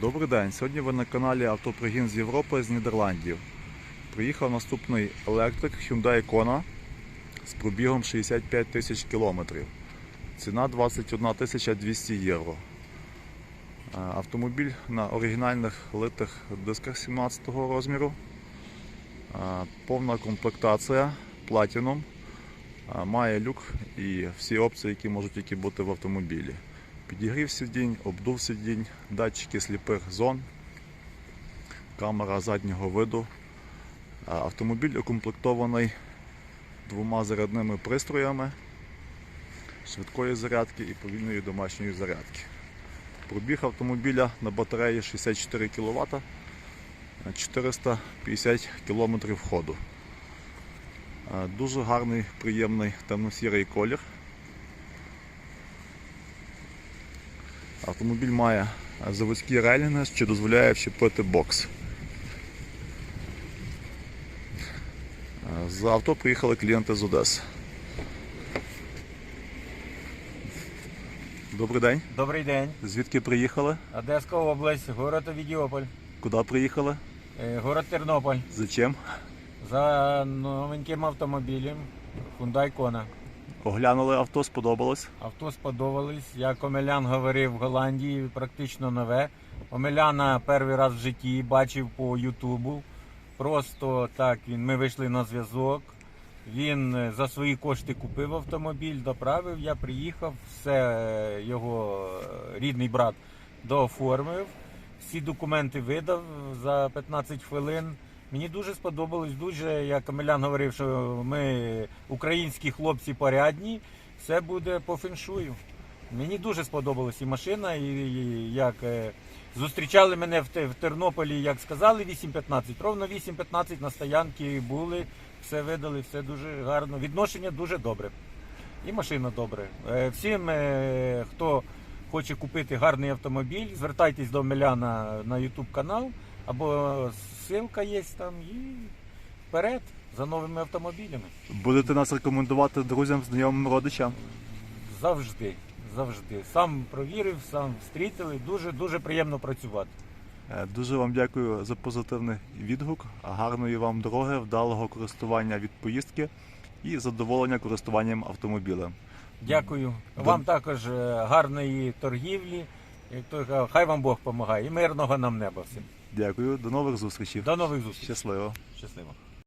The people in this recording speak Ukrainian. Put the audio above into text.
Добрий день. Сьогодні ви на каналі Автопригін з Європи з Нідерландів. Приїхав наступний електрик Hyundai Kona з пробігом 65 тисяч кілометрів. Ціна 21 тисяча 200 євро. Е, Автомобіль на оригінальних литих дисках 17 розміру. Е, Повна комплектація Platinum. Е, Має люк і всі опції, які можуть тільки бути в автомобілі. Підігрів сидінь, обдув сидінь, датчики сліпих зон, камера заднього виду. Автомобіль укомплектований двома зарядними пристроями швидкої зарядки і повільної домашньої зарядки. Пробіг автомобіля на батареї 64 кВт, 450 км ходу. Дуже гарний, приємний темно-сірий колір. Автомобіль має заводські рейлінги, що дозволяє вчепити бокс. Е, За авто приїхали клієнти з Одеси. Добрий день. Добрий день. Звідки приїхали? Одеська область, город Овідіополь, Куди приїхали? е, город Тернополь. Зачем? За новеньким автомобілем Hyundai Kona. Оглянули авто, сподобалось. Авто сподобались. Як Омелян говорив в Голландії, практично нове. Омеляна перший раз в житті бачив по Ютубу. Просто так він. Ми вийшли на зв'язок. Він е, за свої кошти купив автомобіль, доправив. Я приїхав, все е, його е, рідний брат дооформив. Всі документи видав за 15 хвилин. Мені дуже сподобалось, дуже, як Омелян говорив, що ми українські хлопці порядні, все буде по феншую. Мені дуже сподобалась і машина, і, і як е, зустрічали мене в, в Тернополі, як сказали, 8.15. Ровно 8.15 на стоянці були, все видали, все дуже гарно. Відношення дуже добре. І машина добре. Е, Всім, е, хто хоче купити гарний автомобіль, звертайтесь до Меляна на YouTube канал, або ссылка є там і вперед за новими автомобілями. Будете нас рекомендувати друзям, знайомим родичам. Завжди, завжди. Сам провірив, сам встрітили. Дуже дуже приємно працювати. Е, Дуже вам дякую за позитивний відгук. Гарної вам дороги, вдалого користування від поїздки і задоволення користуванням автомобілем. Дякую. Вам також е, гарної торгівлі. Як той казав, Хай вам Бог допомагає і мирного нам неба всім. Дякую, до нових зустрічей. До нових зустрічей. Щасливо. Щасливо.